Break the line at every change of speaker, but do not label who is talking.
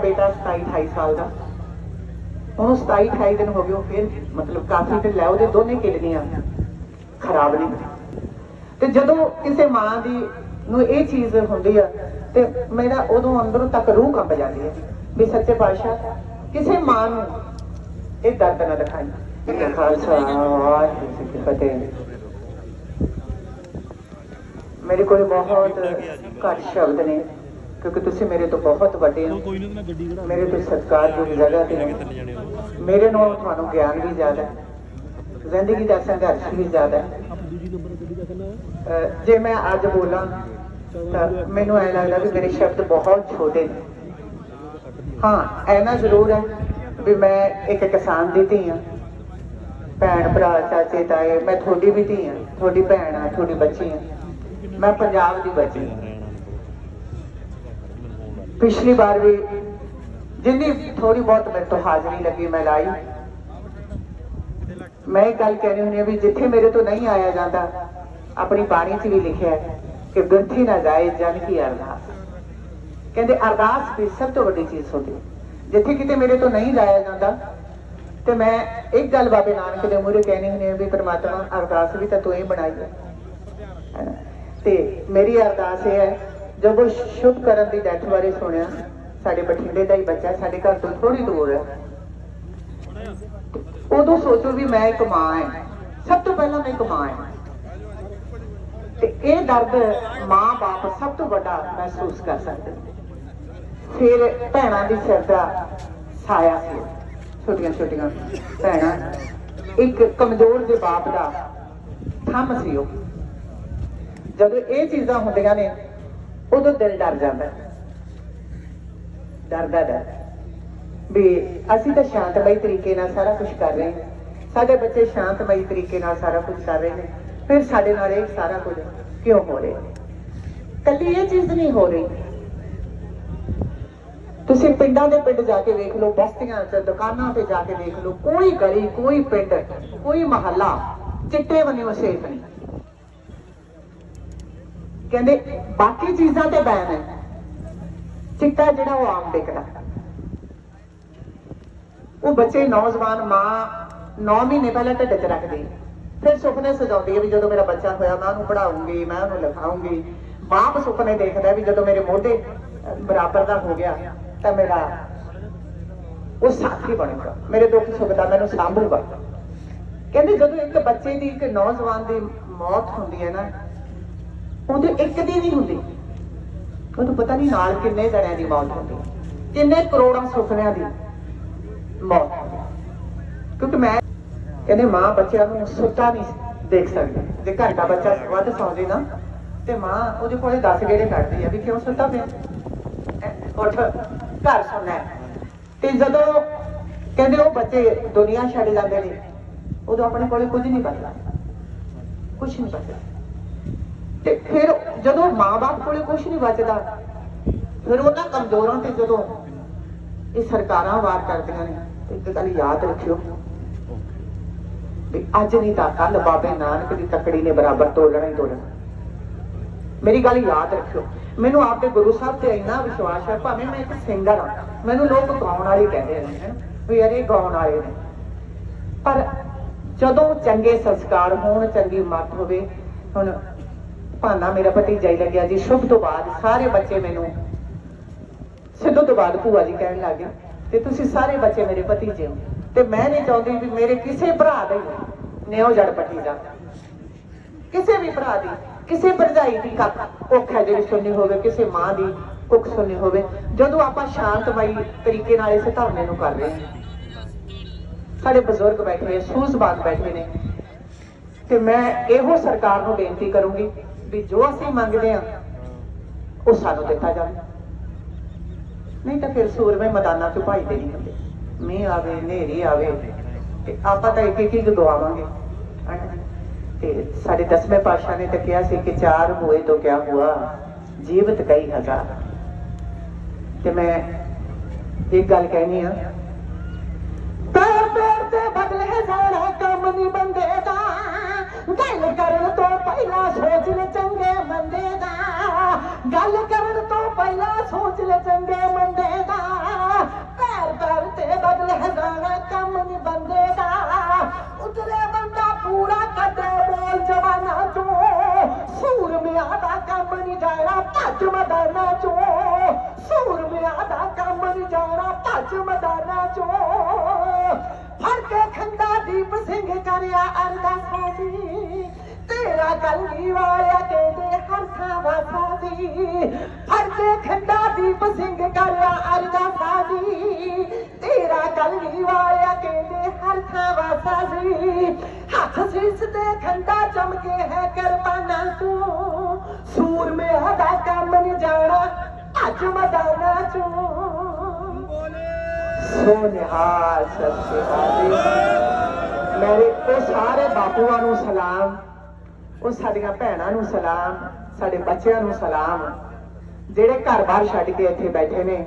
ਬੇਟਾ 27 28 ਸਾਲ ਦਾ। ਉਹਨੂੰ 27 28 ਦਿਨ ਹੋ ਗਏ ਉਹ ਫਿਰ ਮਤਲਬ ਕਾਫੀ ਦਿਨ ਲੈ ਉਹਦੇ ਦੋਨੇ ਕਿਡਨੀਆਂ ਖਰਾਬ ਨੇ। ਤੇ ਜਦੋਂ ਕਿਸੇ ਮਾਂ ਦੀ ਨੂੰ ਇਹ ਚੀਜ਼ ਹੁੰਦੀ ਆ ਤੇ ਮੇਰਾ ਉਦੋਂ ਅੰਦਰੋਂ ਤੱਕ ਰੂਹ ਕੰਬ ਜਾਂਦੀ ਹੈ ਵੀ ਸੱਚੇ ਪਾਤਸ਼ਾਹ ਕਿਸੇ ਮਾਂ ਨੂੰ ਇਹ ਦਰਦ ਨਾ ਦਿਖਾਈ। ਇਹ ਖਾਲਸਾ ਵਾਹਿਗੁਰੂ ਜੀ ਕੀ ਫਤਿਹ। ਮੇਰੇ ਕੋਲ ਬਹੁਤ ਘੱਟ ਸ਼ਬਦ ਨੇ। ਕਿਉਂਕਿ ਤੁਸੀਂ ਮੇਰੇ ਤੋਂ ਬਹੁਤ ਵੱਡੇ ਹੋ। ਮੇਰੇ ਤੋਂ ਸਤਿਕਾਰਯੋਗ ਜਗ੍ਹਾ ਤੇ ਮੇਰੇ ਨਾਲ ਤੁਹਾਨੂੰ ਗਿਆਨ ਵੀ ਜ਼ਿਆਦਾ ਹੈ। ਜ਼ਿੰਦਗੀ ਦਾ ਸੰਘਰਸ਼ ਵੀ ਜ਼ਿਆਦਾ ਹੈ। ਜੇ ਮੈਂ ਅੱਜ ਬੋਲਾਂ, ਤਾਂ ਮੈਨੂੰ ਐ ਲੱਗਦਾ ਵੀ ਮੇਰੇ ਸ਼ਬਦ ਬਹੁਤ ਛੋਟੇ ਨੇ। ਹਾਂ, ਐਨਾ ਜ਼ਰੂਰ ਹੈ ਵੀ ਮੈਂ ਇੱਕ ਕਿਸਾਨ ਦੀ ਧੀ ਹਾਂ। ਭੈਣ, ਭਰਾ, ਚਾਚੇ, ਤਾਏ, ਮੈਂ ਤੁਹਾਡੀ ਵੀ ਧੀ ਹਾਂ। ਤੁਹਾਡੀ ਭੈਣ ਆ ਤੁਹਾਡੀ ਬੱਚੀ ਹਾਂ। ਮੈਂ ਪੰਜਾਬ ਦੀ ਬੱਚੀ ਹਾਂ। ਪਿਛਲੀ ਵਾਰ ਵੀ ਜਿੰਨੀ ਥੋੜੀ ਬਹੁਤ ਮੇਰੇ ਤੋਂ ਹਾਜ਼ਰੀ ਲੱਗੀ, ਮੈਂ ਲਾਈ। ਮੈਂ ਇਹ ਗੱਲ ਕਹਿਣੀ ਹੁੰਦੀ ਵੀ ਜਿੱਥੇ ਮੇਰੇ ਤੋਂ ਨਹੀਂ ਆਇਆ ਜਾਂਦਾ, ਆਪਣੀ ਬਾਣੀ 'ਚ ਵੀ ਲਿਖਿਆ ਹੈ ਕਿ ਗ੍ਰੰਥੀ ਨਾ ਜਾਏ, ਜਨ ਕੀ ਅਰਦਾਸ। ਕਹਿੰਦੇ ਅਰਦਾਸ ਵੀ ਸਭ ਤੋਂ ਵੱਡੀ ਚੀਜ਼ ਹੁੰਦੀ ਜਿੱਥੇ ਕਿਤੇ ਮੇਰੇ ਤੋਂ ਨਹੀਂ ਜਾਇਆ ਜਾਂਦਾ, ਤੇ ਮੈਂ ਇੱਕ ਗੱਲ ਬਾਬੇ ਨਾਨਕ ਦੇ ਮੂਹਰੇ ਕਹਿਣੀ ਹੁੰਦੀ ਹੈ ਵੀ ਪਰਮਾਤਮਾ ਅਰਦਾਸ ਵੀ ਤਾਂ ਤੂੰ ਹੀ ਬਣਾਈ ਹੈ। ਤੇ ਮੇਰੀ ਅਰਦਾਸ ਇਹ ਹੈ ਜਦੋਂ ਸ਼ੁਭ ਕਰਨ ਦੀ ਡੈਥ ਬਾਰੇ ਸੁਣਿਆ, ਸਾਡੇ ਬਠਿੰਡੇ ਦਾ ਹੀ ਬੱਚਾ, ਸਾਡੇ ਘਰ ਤੋਂ ਥੋੜੀ ਦੂਰ ਹੈ। ਉਦੋਂ ਸੋਚੋ ਵੀ ਮੈਂ ਇੱਕ ਮਾਂ ਹਾਂ। ਸਭ ਤੋਂ ਪਹਿਲਾਂ ਮੈਂ ਇੱਕ ਮਾਂ ਹਾਂ। ਤੇ ਇਹ ਦਰਦ ਮਾਂ-ਬਾਪ ਸਭ ਤੋਂ ਵੱਡਾ ਮਹਿਸੂਸ ਕਰ ਸਕਦੇ ਫਿਰ ਭੈਣਾਂ ਦੀ ਸਿਰ ਦਾ ਸਾਇਆ ਸੀ। ਛੋਟੀਆਂ ਛੋਟੀਆਂ ਭੈਣਾਂ, ਇੱਕ ਕਮਜ਼ੋਰ ਦੇ ਬਾਪ ਦਾ ਥੰਮ ਸੀ ਉਹ। ਜਦੋਂ ਇਹ ਚੀਜ਼ਾਂ ਹੁੰਦੀਆਂ ਨੇ ਉਦੋਂ ਦਿਲ ਡਰ ਜਾਂਦਾ। ਡਰਦਾ ਡਰ। ਵੀ ਅਸੀਂ ਤਾਂ ਸ਼ਾਂਤਮਈ ਤਰੀਕੇ ਨਾਲ ਸਾਰਾ ਕੁਝ ਕਰ ਰਹੇ ਹਾਂ। ਸਾਡੇ ਬੱਚੇ ਸ਼ਾਂਤਮਈ ਤਰੀਕੇ ਨਾਲ ਸਾਰਾ ਕੁਝ ਕਰ ਰਹੇ ਨੇ। ਫਿਰ ਸਾਡੇ ਨਾਲ ਇਹ ਸਾਰਾ ਕੁਝ ਕਿਉਂ ਹੋ ਰਿਹਾ? ਕੱਲੀ ਇਹ ਚੀਜ਼ ਨਹੀਂ ਹੋ ਰਹੀ। ਤੁਸੀਂ ਪਿੰਡਾਂ ਦੇ ਪਿੰਡ ਜਾ ਕੇ ਵੇਖ ਲਓ, ਬਸਤੀਆਂ 'ਚ, ਦੁਕਾਨਾਂ ਤੇ ਜਾ ਕੇ ਵੇਖ ਲਓ, ਕੋਈ ਗਲੀ, ਕੋਈ ਪਿੰਡ, ਕੋਈ ਮਹੱਲਾ, ਚਿੱਟੇ ਬਣੇ ਸੇਫ ਨਹੀਂ। ਕਹਿੰਦੇ, ਬਾਕੀ ਚੀਜ਼ਾਂ ਤੇ ਬੈਨ ਹੈ। ਚਿੱਟਾ ਜਿਹੜਾ ਉਹ ਆਮ ਵਿਕਦਾ ਉਹ ਬੱਚੇ ਨੌਜਵਾਨ ਮਾਂ 9 ਮਹੀਨੇ ਪਹਿਲਾਂ ਢਿੱਡ 'ਚ ਰੱਖਦੀ। ਫਿਰ ਸੁਪਨੇ ਸਜਾਉਂਦੀ ਹੈ ਵੀ ਜਦੋਂ ਮੇਰਾ ਬੱਚਾ ਹੋਇਆ ਮੈਂ ਉਹਨੂੰ ਪੜਾਉਂਗੀ ਮੈਂ ਉਹਨੂੰ ਲਿਖਾਉਂਗੀ। ਬਾਪ ਸੁਪਨੇ ਦੇਖਦਾ ਵੀ ਜਦੋਂ ਮੇਰੇ ਮੋਢੇ ਬਰਾਬਰ ਦਾ ਹੋ ਗਿਆ, ਤਾਂ ਮੇਰਾ ਉਹ ਸਾਥੀ ਬਣੂਗਾ। ਮੇਰੇ ਦੁੱਖ ਸੁੱਖ ਦਾ ਮੈਨੂੰ ਸਾਂਭੂਗਾ। ਕਹਿੰਦੇ ਜਦੋਂ ਇੱਕ ਬੱਚੇ ਦੀ, ਇੱਕ ਨੌਜਵਾਨ ਦੀ ਮੌਤ ਹੁੰਦੀ ਹੈ ਨਾ ਉਹਦੇ ਇੱਕ ਦੀ ਨਹੀਂ ਹੁੰਦੀ। ਉਹਨੂੰ ਪਤਾ ਨਹੀਂ ਨਾਲ ਕਿੰਨੇ ਜਣਿਆਂ ਦੀ ਮੌਤ ਹੁੰਦੀ। ਕਿੰਨੇ ਕਰੋੜਾਂ ਸੁਪਨਿਆਂ ਦੀ ਮੌਤ ਕਿਉਂਕਿ ਮੈਂ ਕਹਿੰਦੇ ਮਾਂ ਬੱਚਿਆਂ ਨੂੰ ਸੁੱਤਾ ਨਹੀਂ ਦੇਖ ਸਕਦੀ। ਜੇ ਘੰਟਾ ਬੱਚਾ ਵੱਧ ਸੌਂ ਜੇ ਨਾ, ਤੇ ਮਾਂ ਉਹਦੇ ਕੋਲੇ 10 ਗੇੜੇ ਕੱਢਦੀ ਆ ਵੀ ਕਿਉਂ ਸੁੱਤਾ ਪਿਆ। ਉੱਠ, ਘਰ ਸੁਣਨਾ ਤੇ ਜਦੋਂ ਕਹਿੰਦੇ ਉਹ ਬੱਚੇ ਦੁਨੀਆ ਛੱਡ ਜਾਂਦੇ ਨੇ, ਉਦੋਂ ਆਪਣੇ ਕੋਲੇ ਕੁਝ ਨਹੀਂ ਬਚਦਾ। ਕੁਝ ਨਹੀਂ ਬਚਦਾ। ਤੇ ਫਿਰ ਜਦੋਂ ਮਾਂ-ਬਾਪ ਕੋਲੇ ਕੁਝ ਨਹੀਂ ਬਚਦਾ, ਫਿਰ ਉਹਨਾਂ ਕਮਜ਼ੋਰਾਂ ਤੇ ਜਦੋਂ ਇਹ ਸਰਕਾਰਾਂ ਵਾਰ ਕਰਦੀਆਂ ਨੇ ਇੱਕ ਗੱਲ ਯਾਦ ਰੱਖਿਓ ਵੀ ਅੱਜ ਨਹੀਂ ਤਾਂ ਕੱਲ ਬਾਬੇ ਨਾਨਕ ਦੀ ਤਕੜੀ ਨੇ ਬਰਾਬਰ ਤੋਲਣਾ ਹੀ ਤੋਲਣਾ ਮੇਰੀ ਗੱਲ ਯਾਦ ਰੱਖਿਓ, ਮੈਨੂੰ ਆਪਦੇ ਗੁਰੂ ਸਾਹਿਬ ਤੇ ਇੰਨਾ ਵਿਸ਼ਵਾਸ ਹੈ, ਭਾਵੇਂ ਮੈਂ ਇੱਕ ਸਿੰਗਰ ਹਾਂ, ਮੈਨੂੰ ਲੋਕ ਗਾਉਣ ਵਾਲੇ ਕਹਿੰਦੇ ਨੇ ਵੀ ਯਾਰ ਇਹ ਗਾਉਣ ਵਾਲੇ ਨੇ। ਪਰ ਜਦੋਂ ਚੰਗੇ ਸੰਸਕਾਰ ਹੋਣ, ਚੰਗੀ ਮੱਤ ਹੋਵੇ, ਹੁਣ ਭਾਨਾ ਮੇਰਾ ਭਤੀਜਾ ਹੀ ਲੱਗਿਆ ਜੀ, ਸ਼ੁਭ ਤੋਂ ਬਾਅਦ ਸਾਰੇ ਬੱਚੇ ਮੈਨੂੰ ਸਿੱਧੂ ਤੋਂ ਬਾਅਦ ਭੂਆ ਜੀ ਕਹਿਣ ਲੱਗ ਗਏ, ਤੇ ਤੁਸੀਂ ਸਾਰੇ ਬੱਚੇ ਮੇਰੇ ਭਤੀਜੇ ਹੋ। ਤੇ ਮੈਂ ਨਹੀਂ ਚਾਹੁੰਦੀ ਵੀ ਮੇਰੇ ਕਿਸੇ ਭਰਾ ਦਾ ਹੀ ਨਿਉ ਜੜ ਪੱਟੀ ਜਾ ਕਿਸੇ ਵੀ ਭਰਾ ਦੀ, ਕਿਸੇ ਭਰਜਾਈ ਦੀ ਕੁੱਖ ਹੈ ਜਿਹੜੀ ਸੁਣਨੀ ਹੋਵੇ, ਕਿਸੇ ਮਾਂ ਦੀ ਕੁੱਖ ਸੁਣਨੀ ਹੋਵੇ, ਜਦੋਂ ਆਪਾਂ ਸ਼ਾਂਤਮਈ ਤਰੀਕੇ ਨਾਲ ਇਸ ਧਰਨੇ ਨੂੰ ਕਰ ਰਹੇ ਹਾਂ। ਸਾਡੇ ਬਜ਼ੁਰਗ ਬੈਠੇ ਆ ਸੂਝਵਾਨ ਬੈਠੇ ਨੇ। ਤੇ ਮੈਂ ਇਹੋ ਸਰਕਾਰ ਨੂੰ ਬੇਨਤੀ ਕਰੂੰਗੀ ਵੀ ਜੋ ਅਸੀਂ ਮੰਗਦੇ ਆ ਉਹ ਸਾਨੂੰ ਦਿੱਤਾ ਜਾਵੇ। ਨਹੀਂ ਤਾਂ ਫਿਰ ਸੂਰਮੇ ਮੈਦਾਨਾਂ 'ਚ ਭਾਈਦੇ ਨਹੀਂ ਹੁੰਦੇ। ਮੀਂਹ ਆਵੇ, ਹਨੇਰੀ ਆਵੇ, ਤੇ ਆਪਾਂ ਤਾਂ ਇੱਕ ਇੱਕ ਹੀ ਗਵਾਵਾਂਗੇ ਤੇ ਸਾਡੇ ਦਸਵੇਂ ਪਾਤਸ਼ਾਹ ਨੇ ਤਾਂ ਕਿਹਾ ਸੀ ਕਿ ਚਾਰ ਹੋਏ ਤਾਂ ਕਿਆ ਹੁਆ ਜੀਵਤ ਕਈ ਹਜ਼ਾਰ। ਤੇ ਮੈਂ ਇੱਕ ਗੱਲ ਕਹਿਣੀ ਆ ਪੈਰ ਪੈਰ ਤੇ ਬਦਲੇ ਸਾਰਾ ਕੰਮ ਨਹੀਂ ਬੰਦੇ ਦਾ। ਗੱਲ ਕਰਨ ਭੱਜ ਮੈਦਾਨਾਂ ਚੋਂ। ਸੂਰਮਿਆਂ ਦਾ ਕੰਮ ਨੀ ਜਾਣਾ ਭੱਜ ਮੈਦਾਨਾਂ ਚੋਂ। ਫੜ ਕੇ ਖੰਡਾ ਦੀਪ ਸਿੰਘ ਕਰਿਆ ਅਰਦਾਸਾਂ ਦੀ। ਤੇਰਾ ਗਲੀ ਵਾਲਿਆ ਕਹਿੰਦੇ ਹਰ ਥਾਂ ਵਾਸਾ ਦੀ ਫੜ ਕੇ ਖੰਡਾ ਦੀਪ ਸਿੰਘ ਕਰਿਆ ਅਰਦਾਸਾਂ ਦੀ। ਤੇਰਾ ਗਲੀ ਵਾਲਿਆ ਕਹਿੰਦੇ ਹਰ ਥਾਂ ਵਾਸਾ ਦੀ ਹੱਥ ਸੀਸ ਤੇ ਖੰਡਾ ਚਮਕੇ ਹੈ ਕਰਬਾਨਾ ਤੂੰ। ਦਾ ਕੰਮ ਨੀ ਜਾਣਾ ਅੱਜ ਮੈਦਾਨਾਂ ਚੋਂ। ਸੋ ਨਿਹਾਲ ਸਤਿ ਮੇਰੇ ਉਹ ਸਾਰੇ ਬਾਪੂਆਂ ਨੂੰ ਸਲਾਮ ਉਹ ਸਾਡੀਆਂ ਭੈਣਾਂ ਨੂੰ ਸਲਾਮ ਸਾਡੇ ਬੱਚਿਆਂ ਨੂੰ ਸਲਾਮ ਜਿਹੜੇ ਘਰ-ਬਾਰ ਛੱਡ ਕੇ ਇੱਥੇ ਬੈਠੇ ਨੇ।